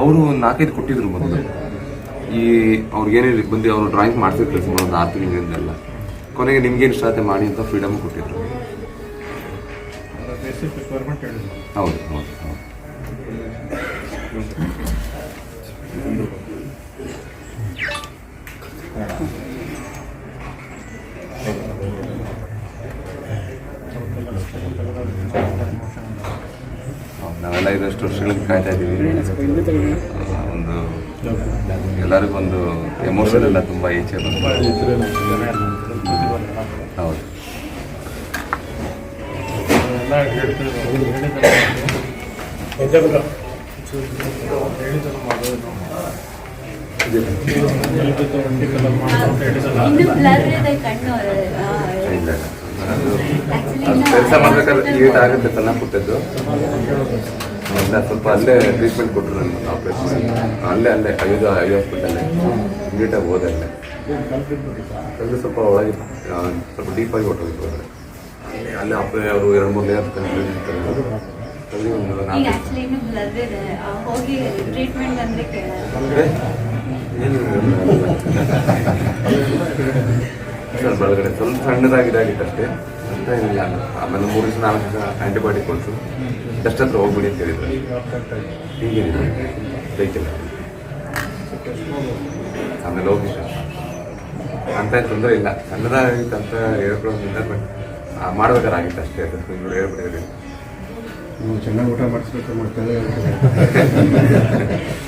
ಅವರು ನಾಲ್ಕೈದು ಕೊಟ್ಟಿದ್ರು ಮೊದಲು. ಈ ಅವ್ರಿಗೇನೇ ಬಂದು ಅವರು ಡ್ರಾಯಿಂಗ್ ಮಾಡ್ತಿರ್ತಾರೆ ಸುಮಾರು ಒಂದು ಆರು ತಿಂಗಳಿಂದೆಲ್ಲ. ಕೊನೆಗೆ ನಿಮ್ಗೇನು ಇಷ್ಟ ಮಾಡಿ ಅಂತ ಫ್ರೀಡಮ್ ಕೊಟ್ಟಿದ್ರು. ಹೌದು ಹೌದು ಹೌದು, ನಾವೆಲ್ಲ ಇದಷ್ಟು ವರ್ಷಗಳಿಂದ ಕಾಯ್ತಾ ಇದ್ದೀವಿ. ಒಂದು ಎಲ್ಲರಿಗೂ ಒಂದು ಎಮೋಷನ್ ಎಲ್ಲ ತುಂಬ ಈಚೆ ಬಂತು. ಹೌದು. ಇಲ್ಲ. ಕೆಲಸ ಮಾಡ್ಬೇಕಾದ್ರೆ ಆಗುತ್ತೆ ಸಣ್ಣ ಪುಟ್ಟದ್ದು. ಇಲ್ಲ ಸ್ವಲ್ಪ ಅಲ್ಲೇ ಟ್ರೀಟ್ಮೆಂಟ್ ಕೊಟ್ಟರು ನನ್ನ ಆಪ್ರೇಷನ್ ಅಲ್ಲೇ ಅಲ್ಲೇ ಐದು ಐದು ಹಾಸ್ಪಿಟಲ್ಲೇ ನೀಟಾಗಿ ಹೋದೆ ಅಲ್ಲೇ ಅಲ್ಲಿ ಸ್ವಲ್ಪ ಒಳಗೆ ಸ್ವಲ್ಪ ಡೀಪಾಗಿ ಹೊಟ್ಟೋಗಿತ್ತು ಒಳಗಡೆ ಅಲ್ಲಿ- ಅಲ್ಲೇ ಅಪ್ಪ ಅವರು ಎರಡು ಮೂರು ಲೇಯರ್ ಅಲ್ಲಿ ಒಂದು ನಾಲ್ಕು ಅಂದ್ರೆ ಏನು? ಸರ್ ಒಳಗಡೆ ಸ್ವಲ್ಪ ಸಣ್ಣದಾಗಿದ್ದಾಗಿತ್ತು ಅಷ್ಟೇ ಅಂತ ಇಲ್ಲ ಆಮೇಲೆ ಮೂರು ದಿವಸ ನಾಲ್ಕು ದಿವಸ ಆ್ಯಂಟಿಬಯೋಟಿಕ್ ಕೊಟ್ಟು ಡಸ್ಟ್ ಹತ್ರ ಹೋಗ್ಬಿಡಿ ಅಂತ ಹೇಳಿದ್ರು. ಬೇಕಿಲ್ಲ ಆಮೇಲೆ ಹೋಗಿ ಅಂತ ತೊಂದರೆ ಇಲ್ಲ. ಸಣ್ಣದಾಗಿತ್ತು ಅಂತ ಹೇಳ್ಕೊಳ್ಳೋದ್ರಿಂದ ಬಟ್ ಮಾಡ್ಬೇಕಾದ್ರೆ ಆಗಿತ್ತು ಅಷ್ಟೇ. ಅದು ಇವ್ರು ಹೇಳ್ಬಿಟ್ಟಿದ್ರಿ ನೀವು ಚೆನ್ನಾಗಿ ಊಟ ಮಾಡಿಸ್ಬೇಕು ಮಾಡ್ತಾರೆ